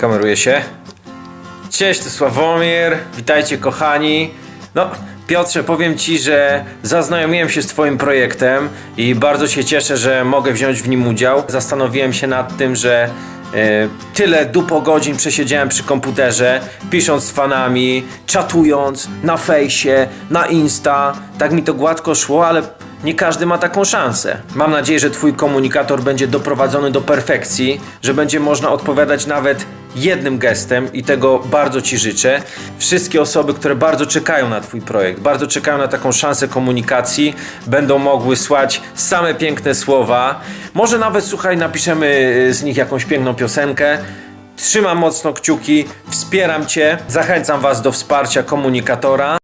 Kameruje się. Cześć, to Sławomir. Witajcie, kochani. No, Piotrze, powiem Ci, że zaznajomiłem się z Twoim projektem i bardzo się cieszę, że mogę wziąć w nim udział. Zastanowiłem się nad tym, że e, tyle dupo godzin przesiedziałem przy komputerze, pisząc z fanami, czatując na fejsie, na Insta. Tak mi to gładko szło, ale nie każdy ma taką szansę. Mam nadzieję, że Twój komunikator będzie doprowadzony do perfekcji, że będzie można odpowiadać nawet jednym gestem i tego bardzo Ci życzę. Wszystkie osoby, które bardzo czekają na Twój projekt, bardzo czekają na taką szansę komunikacji, będą mogły słać same piękne słowa. Może nawet, słuchaj, napiszemy y, z nich jakąś piękną piosenkę. Trzymam mocno kciuki, wspieram Cię, zachęcam Was do wsparcia komunikatora.